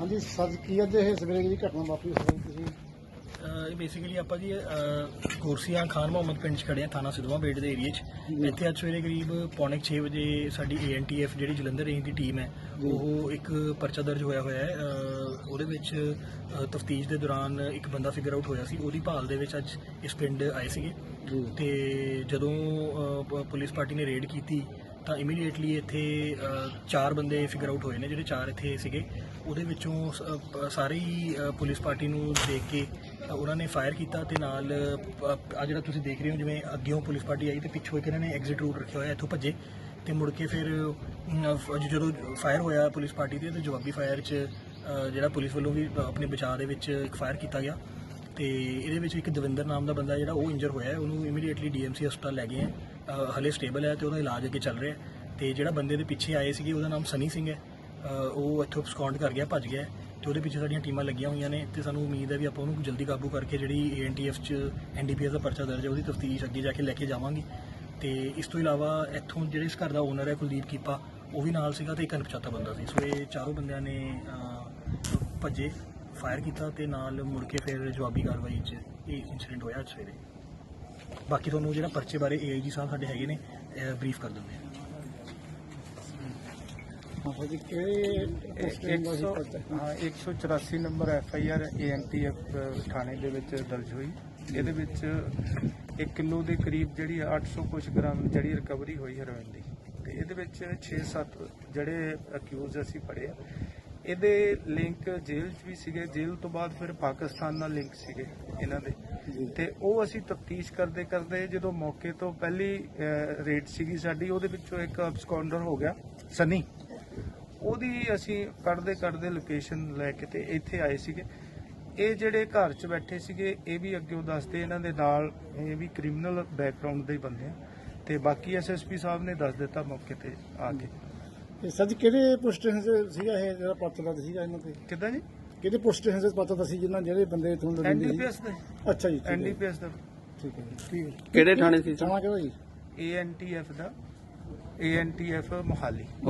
ਹਾਂਜੀ ਸੱਚ ਕੀ ਅੱਜ ਇਹ ਸਵੇਰੇ ਜਿਹੜੀ ਘਟਨਾ ਵਾਪਰੀ ਉਸ ਬਾਰੇ ਤੁਸੀਂ? ਅਹ ਇਹ ਬੇਸਿਕਲੀ ਆਪਾਂ ਜੀ ਕੋਰਸੀਆਂ ਖਾਨ ਮੁਹੰਮਦ ਪਿੰਡ 'ਚ ਖੜੇ ਆ ਥਾਣਾ ਸਿਧਵਾਂ ਬੇਟ ਦੇ ਏਰੀਆ 'ਚ। ਇੱਥੇ ਅੱਜ ਸਵੇਰੇ ਕਰੀਬ ਪੌਣੇ 6 ਵਜੇ ਸਾਡੀ ਏਐਨਟੀਐਫ ਜਿਹੜੀ ਜਲੰਧਰ ਰੇਂਜ ਦੀ ਟੀਮ ਹੈ ਉਹ ਇੱਕ ਪਰਚਾ ਦਰਜ ਹੋਇਆ ਹੋਇਆ ਹੈ। ਅਹ ਉਹਦੇ ਵਿੱਚ ਤਫਤੀਸ਼ ਦੇ ਦੌਰਾਨ ਇੱਕ ਬੰਦਾ ਫਿਗਰ ਆਊਟ ਹੋਇਆ ਸੀ ਉਹਦੀ ਭਾਲ ਦੇ ਵਿੱਚ ਅੱਜ ਇਸ ਪਿੰਡ ਆਏ ਸੀਗੇ। ਤੇ ਜਦੋਂ ਅਹ, ਪ- ਪੁਲਿਸ ਪਾਰਟੀ ਨੇ ਰੇਡ ਕੀਤੀ ਤਾਂ ਇਮੀਡੀਏਟਲੀ ਇੱਥੇ ਚਾਰ ਬੰਦੇ ਫਿਗਰ ਆਊਟ ਹੋਏ ਨੇ, ਜਿਹੜੇ ਚਾਰ ਇੱਥੇ ਸੀਗੇ। ਉਹਦੇ ਵਿੱਚੋਂ ਸਾਰੇ ਹੀ ਪੁਲਿਸ ਪਾਰਟੀ ਨੂੰ ਦੇਖ ਕੇ ਉਹਨਾਂ ਨੇ ਫਾਇਰ ਕੀਤਾ ਤੇ ਨਾਲ ਆ ਜਿਹੜਾ ਤੁਸੀਂ ਦੇਖ ਰਹੇ ਹੋ, ਜਿਵੇਂ ਅੱਗਿਓਂ ਪੁਲਿਸ ਪਾਰਟੀ ਆਈ ਤੇ ਪਿੱਛੋਂ ਇੱਕ ਇਹਨਾਂ ਨੇ ਐਗਜ਼ਿਟ ਰੂਟ ਰੱਖਿਆ ਹੋਇਆ, ਇੱਥੋਂ ਭੱਜੇ। ਤੇ ਮੁੜ ਕੇ ਫਿਰ ਜਦੋਂ ਫਾਇਰ ਹੋਇਆ ਪੁਲਿਸ ਪਾਰਟੀ ਤੇ ਤੇ ਜਵਾਬੀ ਫਾਇਰ 'ਚ ਜਿਹੜਾ ਪੁਲਿਸ ਵੱਲੋਂ ਵੀ ਆਪਣੇ ਬਚਾਅ ਦੇ ਵਿੱਚ ਇੱਕ ਫਾਇਰ ਕੀਤਾ ਗਿਆ। ਤੇ ਇਹਦੇ ਵਿੱਚ ਇੱਕ ਦਵਿੰਦਰ ਨਾਮ ਦਾ ਬੰਦਾ ਜਿਹੜਾ ਉਹ ਇੰਜਰ ਹੋਇਆ ਹੈ। ਉਹਨੂੰ ਇਮੀਡੀਏਟਲੀ ਡੀਐਮਸੀ ਹਸਪਤਾਲ ਲੈ ਗਏ ਹੈ। ਅਹ ਹਲੇ ਸਟੇਬਲ ਹੈ ਤੇ ਉਹਦਾ ਇਲਾਜ ਅੱਗੇ ਚੱਲ ਰਿਹਾ ਹੈ। ਤੇ ਜਿਹੜਾ ਬੰਦੇ ਦੇ ਪਿੱਛੇ ਆਏ ਸੀਗੇ, ਉਹਦਾ ਨਾਮ ਸਨੀ ਸਿੰਘ ਹੈ। ਉਹ ਇੱਥੋਂ ਸਕਾਉਂਡ ਕਰ ਗਿਆ, ਭੱਜ ਗਿਆ ਹੈ ਤੇ ਉਹਦੇ ਪਿੱਛੇ ਸਾਡੀਆਂ ਟੀਮਾਂ ਲੱਗੀਆਂ ਹੋਈਆਂ ਨੇ ਤੇ ਸਾਨੂੰ ਉਮੀਦ ਹੈ ਵੀ ਆਪਾਂ ਉਹਨੂੰ ਜਲਦੀ ਕਾਬੂ ਕਰਕੇ ਜਿਹੜੀ ਏਐਨਟੀਐਫ ਚ ਐਨਡੀਪੀਐਸ ਦਾ ਪਰਚਾ ਦਰਜ ਹੈ, ਉਹਦੀ ਤਫਤੀਸ਼ ਅੱਗੇ ਜਾ ਕੇ ਲੈ ਕੇ ਜਾਵਾਂਗੇ। ਤੇ ਇਸ ਤੋਂ ਇਲਾਵਾ ਇੱਥੋਂ ਜਿਹੜੇ ਇਸ ਘਰ ਦਾ ਓਨਰ ਹੈ ਕੁਲਦੀਪ ਕੀਪਾ, ਉਹ ਵੀ ਨਾਲ ਸੀਗਾ ਤੇ ਇੱਕ ਅਣਪਛਾਤਾ ਬੰਦਾ ਸੀ। ਸੋ ਇਹ ਚਾਰੋਂ ਬੰਦਿਆਂ ਨੇ ਭੱਜੇ। ਫਾਇਰ ਕੀਤਾ ਤੇ ਨਾਲ ਮੁੜ ਕੇ ਫਿਰ ਜਵਾਬੀ ਕਾਰਵਾਈ 'ਚ ਇਹ ਇਨਸੀਡੈਂਟ ਹੋਇਆ ਅੱਜ ਸਵੇਰੇ। ਬਾਕੀ ਤੁਹਾਨੂੰ ਜਿਹੜਾ ਪਰਚੇ ਬਾਰੇ ਏਆਈਜੀ ਸਾਹਿਬ ਸਾਡੇ ਹੈਗੇ ਨੇ ਬਰੀਫ ਕਰ ਦਿੰਦੇ ਆ। ਇੱਕ? ਸੌ- ਹਾਂ 184 number F I R ANTF ਥਾਣੇ ਦੇ ਵਿੱਚ ਦਰਜ ਹੋਈ। ਇਹਦੇ ਵਿੱਚ 1 ਕਿਲੋ ਦੇ ਕਰੀਬ ਜਿਹੜੀ 800 ਕੁਝ ਗ੍ਰਾਮ ਜਿਹੜੀ ਰਿਕਵਰੀ ਹੋਈ ਹੈਰੋਇਨ ਦੀ। ਤੇ ਇਹਦੇ ਵਿੱਚ 6-7 ਜਿਹੜੇ ਅਕਿਊਜ਼ ਅਸੀਂ ਫੜੇ ਆ। ਇਹਦੇ ਲਿੰਕ ਜੇਲ੍ਹ 'ਚ ਵੀ ਸੀਗੇ। ਜੇਲ੍ਹ ਤੋਂ ਬਾਅਦ ਫਿਰ ਪਾਕਿਸਤਾਨ ਨਾਲ ਲਿੰਕ ਸੀਗੇ ਇਹਨਾਂ ਦੇ। ਤੇ ਉਹ ਅਸੀਂ ਤਫਤੀਸ਼ ਕਰਦੇ ਕਰਦੇ ਜਦੋਂ ਮੌਕੇ ਤੋਂ ਪਹਿਲੀ ਰੇਡ ਸੀਗੀ ਸਾਡੀ ਉਹਦੇ ਵਿੱਚੋਂ ਇੱਕ ਅਬਸਕੌਂਡਰ ਹੋ ਗਿਆ ਸਨੀ ਉਹਦੀ ਅਸੀਂ ਕੱਢਦੇ ਕੱਢਦੇ ਲੋਕੇਸ਼ਨ ਲੈ ਕੇ ਤੇ ਇੱਥੇ ਆਏ ਸੀਗੇ। ਇਹ ਜਿਹੜੇ ਘਰ 'ਚ ਬੈਠੇ ਸੀਗੇ ਇਹ ਵੀ ਅੱਗੇ ਦੱਸਦੇ ਇਹਨਾਂ ਦੇ ਨਾਲ ਇਹ ਵੀ ਕ੍ਰਿਮੀਨਲ ਬੈਕਗ੍ਰਾਉਂਡ ਦੇ ਹੀ ਬੰਦੇ ਆ। ਤੇ ਬਾਕੀ ਐਸਐਸਪੀ ਸਾਹਿਬ ਨੇ ਦੱਸ ਦਿੱਤਾ ਮੌਕੇ ਤੇ ਆ ਕੇ। ਤੇ ਸੱਚ ਕਿਹੜੇ ਪੋਸਟਿੰਗ ਤੇ ਸੀਗਾ ਇਹ ਜਿਹੜਾ ਪਰਚਾ ਦਾ ਸੀਗਾ ਇਹਨਾਂ ਤੇ? ਕਿੱਦਾਂ ਜੀ? ਤੇ ਪਰਚਾ ਦਾ ਸੀ ਜਿਨ੍ਹਾਂ ਜਿਹੜੇ ਬੰਦੇ ਤੁਹਾਨੂੰ ਲੱਗੇ ਐਨਡੀਪੀਐਸ ਦਾ। ਅੱਛਾ ਜੀ ਠੀਕ ਹੈ। ਐਨਡੀਪੀਐਸ ਦਾ। ਠੀਕ ਹੈ ਜੀ, ਠੀਕ ਹੈ। ਕਿਹੜੇ ਥਾਣੇ ਸੀ ਸਰ? ਥਾਣਾ ਕਿਹੜਾ ਜੀ? ਏਐਨਟੀਐਫ ਦਾ। ਏਐਨਟੀਐਫ ਮੋਹਾਲੀ।